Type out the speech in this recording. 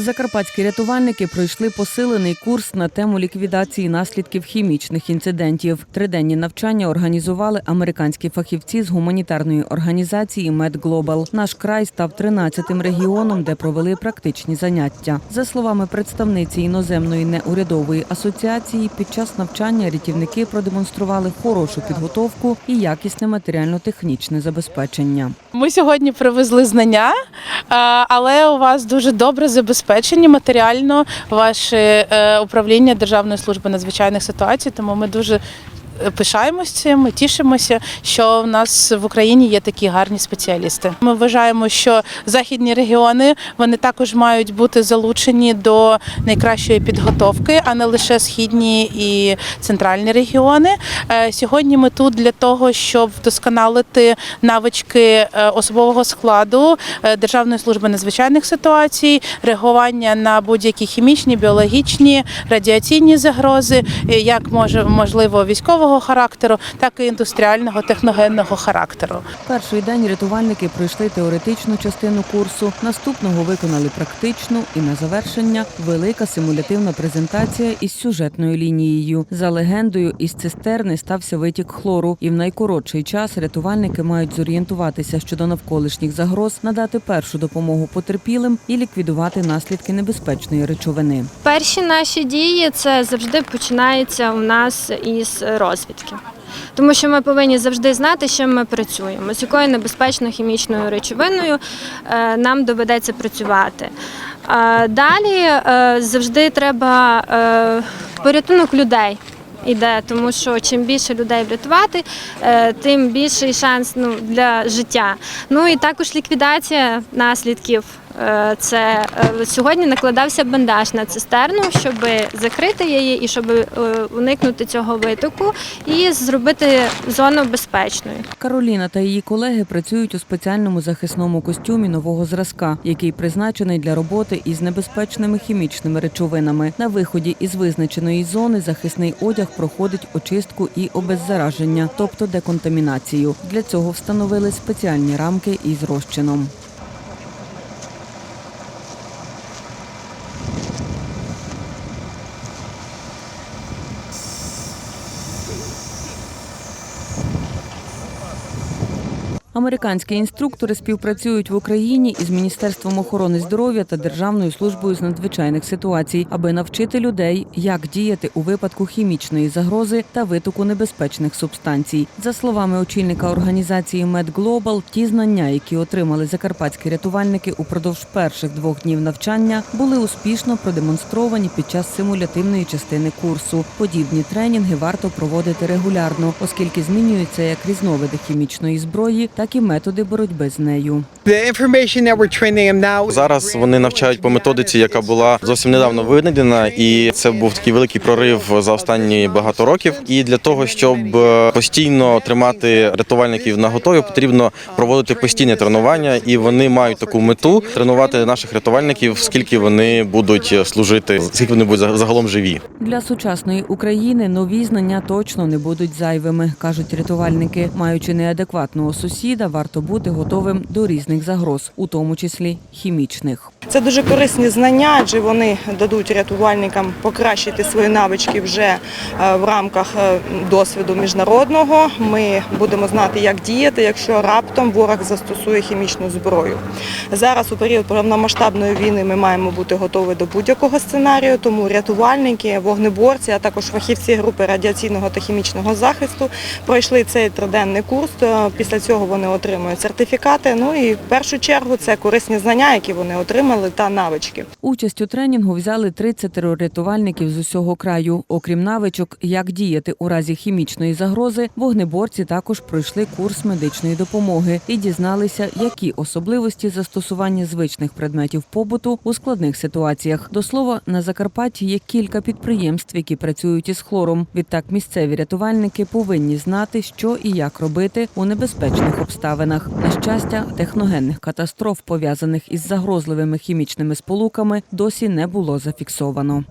Закарпатські рятувальники пройшли посилений курс на тему ліквідації наслідків хімічних інцидентів. Триденні навчання організували американські фахівці з гуманітарної організації MedGlobal. Наш край став 13-тим регіоном, де провели практичні заняття. За словами представниці іноземної неурядової асоціації, під час навчання рятівники продемонстрували хорошу підготовку і якісне матеріально-технічне забезпечення. Ми сьогодні привезли знання, але у вас дуже добре забезпечені матеріально ваше управління Державної служби надзвичайних ситуацій. Тому ми дуже пишаємось цим, тішимося, що в нас в Україні є такі гарні спеціалісти. Ми вважаємо, що західні регіони вони також мають бути залучені до найкращої підготовки, а не лише східні і центральні регіони. Е, Сьогодні ми тут для того, щоб вдосконалити навички е, особового складу е, Державної служби надзвичайних ситуацій, реагування на будь-які хімічні, біологічні, радіаційні загрози, як може можливо військового характеру, так і індустріального техногенного характеру. Перший день рятувальники пройшли теоретичну частину курсу, наступного виконали практичну і на завершення велика симулятивна презентація із сюжетною лінією. За легендою, із цистерни стався витік хлору, і в найкоротший час рятувальники мають зорієнтуватися щодо навколишніх загроз, надати першу допомогу потерпілим і ліквідувати наслідки небезпечної речовини. Перші наші дії це завжди починається у нас із розвідки. Тому що ми повинні завжди знати, з чим ми працюємо, з якою небезпечною хімічною речовиною е, нам доведеться працювати. Е, Далі е, завжди треба порятунок людей. Іде, тому що чим більше людей врятувати, тим більший шанс ну, для життя. Ну і також ліквідація наслідків. Е, Це е, сьогодні накладався бандаж на цистерну, щоб закрити її і щоб е, уникнути цього витоку і зробити зону безпечною. Кароліна та її колеги працюють у спеціальному захисному костюмі нового зразка, який призначений для роботи із небезпечними хімічними речовинами. На виході із визначеної зони захисний одяг проходить очистку і обеззараження, тобто деконтамінацію. Для цього встановили спеціальні рамки із розчином. Американські інструктори співпрацюють в Україні із Міністерством охорони здоров'я та Державною службою з надзвичайних ситуацій, аби навчити людей, як діяти у випадку хімічної загрози та витоку небезпечних субстанцій. За словами очільника організації MedGlobal, ті знання, які отримали закарпатські рятувальники упродовж перших двох днів навчання, були успішно продемонстровані під час симулятивної частини курсу. Подібні тренінги варто проводити регулярно, оскільки змінюються як різновиди хімічної зброї, так і методи боротьби з нею. Зараз вони навчають по методиці, яка була зовсім недавно винайдена, і це був такий великий прорив за останні багато років. І для того, щоб е, постійно тримати рятувальників на готові, потрібно проводити постійне тренування, і вони мають таку мету тренувати наших рятувальників, скільки вони будуть служити, скільки вони будуть загалом живі. Для сучасної України нові знання точно не будуть зайвими, кажуть рятувальники. Маючи неадекватного сусіда, варто бути готовим до різних загроз, у тому числі хімічних. Це дуже корисні знання, адже вони дадуть рятувальникам покращити свої навички вже е, в рамках е, досвіду міжнародного. Ми будемо знати, як діяти, якщо раптом ворог застосує хімічну зброю. Зараз у період повномасштабної війни ми маємо бути готові до будь-якого сценарію, тому рятувальники, вогнеборці, а також фахівці групи радіаційного та хімічного захисту пройшли цей триденний курс. Е, Після цього вони отримують сертифікати. Ну і в першу чергу це корисні знання, які вони отримали, та навички. Участь у тренінгу взяли 30 рятувальників з усього краю. Окрім навичок, як діяти у разі хімічної загрози, вогнеборці також пройшли курс медичної допомоги і дізналися, які особливості застосування звичних предметів побуту у складних ситуаціях. До слова, на Закарпатті є кілька підприємств, які працюють із хлором. Відтак місцеві рятувальники повинні знати, що і як робити у небезпечних обставинах. На щастя, техногенних катастроф, пов'язаних із загрозливими хімічними сполуками, досі не було зафіксовано.